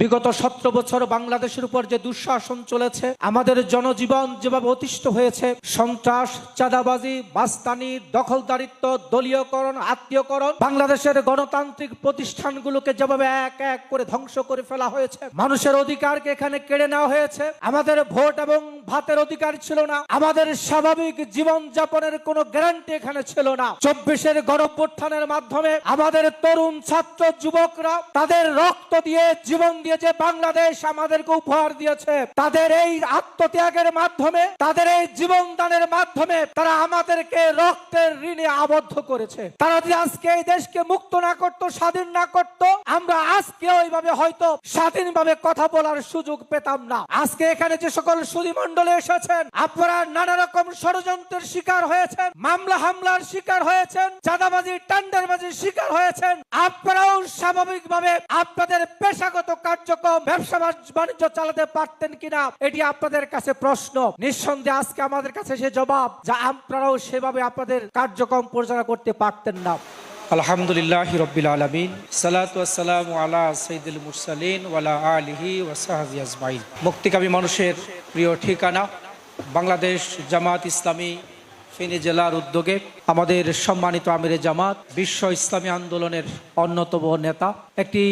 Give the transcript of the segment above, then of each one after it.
বিগত সতেরো বছর বাংলাদেশের উপর যে দুঃশাসন চলেছে, আমাদের জনজীবন যেভাবে অতিষ্ঠ হয়েছে, সন্ত্রাস, চাঁদাবাজি, বাস্তানি, দখলদারিত্ব, দলীয়করণ, আত্মীয়করণ, বাংলাদেশের গণতান্ত্রিক প্রতিষ্ঠানগুলোকে যেভাবে এক এক করে ধ্বংস করে ফেলা হয়েছে, মানুষের অধিকারকে এখানে কেড়ে নেওয়া হয়েছে, আমাদের ভোট এবং ভাতের অধিকার ছিল না। আমাদের স্বাভাবিক জীবন যাপনের কোনো গ্যারান্টি এখানে ছিল না। চব্বিশের গণপ্রত্থানের মাধ্যমে আমাদের তরুণ ছাত্র যুবকরা তাদের রক্ত দিয়ে জীবন দিয়ে যে বাংলাদেশ আমাদেরকে উপহার দিয়েছে, তাদের এই আত্মত্যাগের মাধ্যমে, তাদের এই জীবন দানের মাধ্যমে তারা আমাদেরকে রক্তের ঋণে আবদ্ধ করেছে। তারা যদি আজকে এই দেশকে মুক্ত না করত, স্বাধীন না করত, আমরা আজকে ওইভাবে হয়তো স্বাধীনভাবে কথা বলার সুযোগ পেতাম না। আজকে এখানে যে সকল সুদী মন্ডলে এসেছেন। আপনারা নানা রকম ষড়যন্ত্রের শিকার হয়েছেন, মামলা হামলার শিকার হয়েছেন, চাঁদাবাজি, টান্ডারবাজির শিকার হয়েছেন। আপনারাও স্বাভাবিকভাবে আপনাদের পেশাগত কার্যক্রম, ব্যবসা বাণিজ্য চালাতে পারতেন কিনা, এটি আপনাদের কাছে প্রশ্ন। নিঃসন্দেহে আজকে আমাদের কাছে সে জবাব, যা আপনারাও সেভাবে আপনাদের কার্যক্রম পরিচালনা করতে পারতেন না। আলহামদুলিল্লাহ রবিল আলমিন। সালাতাম আলা সঈদুল মুরসালিন ওয়ালা আলহি ওয়াসাহাজি আজমাইন। মুক্তিকামী মানুষের প্রিয় ঠিকানা, বাংলাদেশ জামাত ইসলামী ফেনী জেলার উদ্যোগে আমাদের সম্মানিত আমিরে জামাত, বিশ্ব ইসলামী আন্দোলনের অন্যতম নেতা, একটি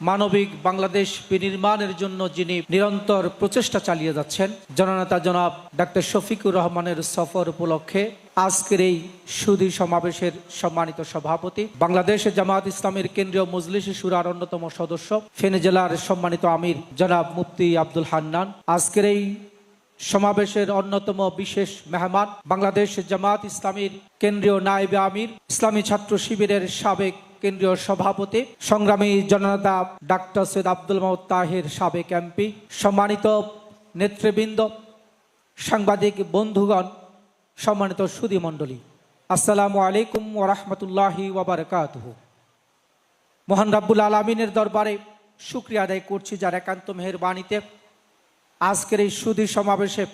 মানবিক বাংলাদেশ বিনির্মাণের জন্য যিনি নিরন্তর প্রচেষ্টা চালিয়ে যাচ্ছেন, জননেতা জনাব ডাক্তার শফিকুর রহমানের সফর উপলক্ষে আজকের এই সুদী সমাবেশের সম্মানিত সভাপতি, বাংলাদেশ জামাত ইসলামের কেন্দ্রীয় মজলিস সুরার অন্যতম সদস্য, ফেনী জেলার সম্মানিত আমির জনাব মুফতি আব্দুল হান্নান। আজকের এই সমাবেশের অন্যতম বিশেষ মেহমান বাংলাদেশ জামাত ইসলামীর কেন্দ্রীয় নায়েবে আমির, ইসলামী ছাত্র শিবিরের সাবেক কেন্দ্রীয় সভাপতি, সংগ্রামী জননেতা ডাক্তার সৈয়দ আব্দুল মাহমুদ তাহির সাবেক এমপি, সম্মানিত নেতৃবৃন্দ, সাংবাদিক বন্ধুগণ, সম্মানিত সুদী মণ্ডলী, আসসালামু আলাইকুম ওরহমতুল্লাহি ওবরকাতহ মহান রাব্বুল আলমিনের দরবারে শুক্রিয়া আদায় করছি যার একান্ত মেহরবাণীতে আজকের এই সুদী সমাবেশে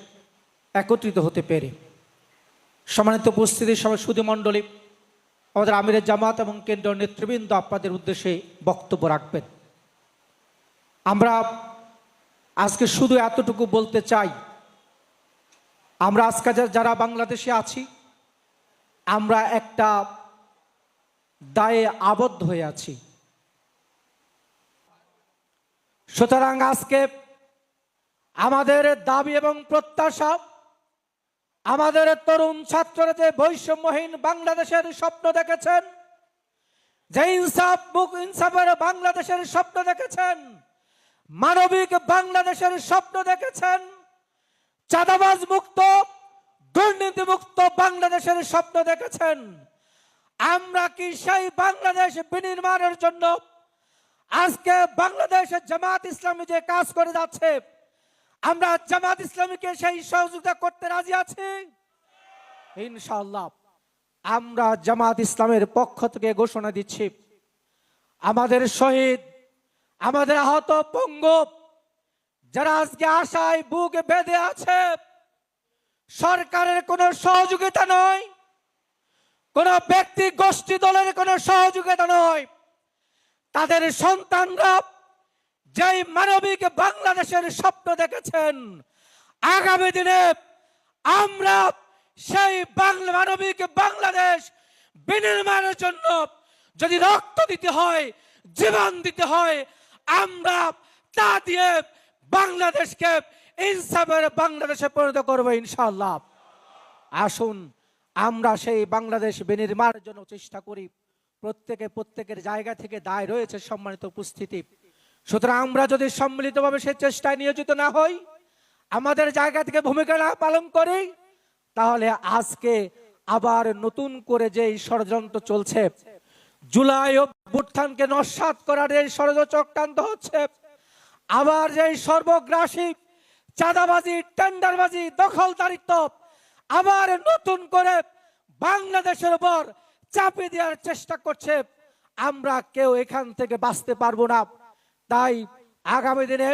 একত্রিত হতে পেরে। সম্মানিত সবাই সুদী মণ্ডলী আমাদের আমিরের জামাত এবং কেন্দ্রীয় নেতৃবৃন্দ আপনাদের উদ্দেশ্যে বক্তব্য রাখবেন। আমরা আজকে শুধু এতটুকু বলতে চাই, আমরা আজকে যারা বাংলাদেশে আছি, আমরা একটা দায়ে আবদ্ধ হয়ে আছি। সুতরাং আজকে আমাদের দাবি এবং প্রত্যাশা আমাদের তরুণ ছাত্ররা যে বৈষম্যহীন বাংলাদেশের স্বপ্ন দেখেছেন, যে ইনসাফ মুখ ইনসাফের বাংলাদেশের স্বপ্ন দেখেছেন, মানবিক বাংলাদেশের স্বপ্ন দেখেছেন, চাঁদাবাজ মুক্ত দুর্নীতি মুক্ত বাংলাদেশের স্বপ্ন দেখেছেন। আমরা কি সেই বাংলাদেশ বিনির্মাণের জন্য আজকে বাংলাদেশের জামাত ইসলামী যে কাজ করে যাচ্ছে আমরা জামাত ইসলামীকে সেই সহযোগিতা করতে রাজি আছি? ইনশাআল্লাহ। আমরা জামাত ইসলামের পক্ষ থেকে ঘোষণা দিচ্ছি, আমাদের শহীদ, আমাদের আহত পঙ্গু, যারা আজকে আশায় বুক বেঁধে আছে, সরকারের কোনো সহযোগিতা নয়, কোন ব্যক্তি গোষ্ঠী দলের কোনো সহযোগিতা নয়, তাদের সন্তানরা যেই মানবিক বাংলাদেশের স্বপ্ন দেখেছেন, আগামী দিনে আমরা সেই বাংলা, মানবিক বাংলাদেশ বিনির্মাণের জন্য যদি রক্ত দিতে হয়, জীবন দিতে হয়, আমরা তা দিয়ে বাংলাদেশকে ইনসাফের বাংলাদেশে পরিণত করব ইনশাআল্লাহ। আসুন, আমরা সেই বাংলাদেশ বিনির্মাণের জন্য চেষ্টা করি। প্রত্যেকে প্রত্যেকের জায়গা থেকে দায় রয়েছে সম্মানিত উপস্থিতি। সুতরাং আমরা যদি সম্মিলিতভাবে সেই চেষ্টায় নিয়োজিত না হই, আমাদের জায়গা থেকে ভূমিকা না পালন করি, তাহলে আজকে আবার নতুন করে যে ষড়যন্ত্র চলছে, জুলাই অভ্যুত্থানকে নস্বাত করার এই চক্রান্ত হচ্ছে, আবার যে সর্বগ্রাসী চাঁদাবাজি, টেন্ডারবাজি, দখলদারিত্ব আবার নতুন করে বাংলাদেশের উপর চাপিয়ে দেওয়ার চেষ্টা করছে, আমরা কেউ এখান থেকে বাঁচতে পারব না। তাই আগামী দিনে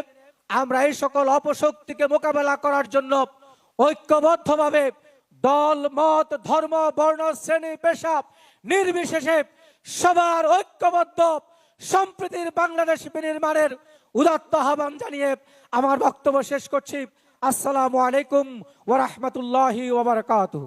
আমরা এই সকল অপশক্তিকে মোকাবেলা করার জন্য ঐক্যবদ্ধভাবে দল, মত, ধর্ম, বর্ণ, শ্রেণি পেশা নির্বিশেষে সবার ঐক্যবদ্ধ সম্প্রীতির বাংলাদেশ বিনির্মাণের উদাত্ত আহ্বান জানিয়ে আমার বক্তব্য শেষ করছি। আসসালামু আলাইকুম ওরহমতুল্লাহি ওবরকাতুহ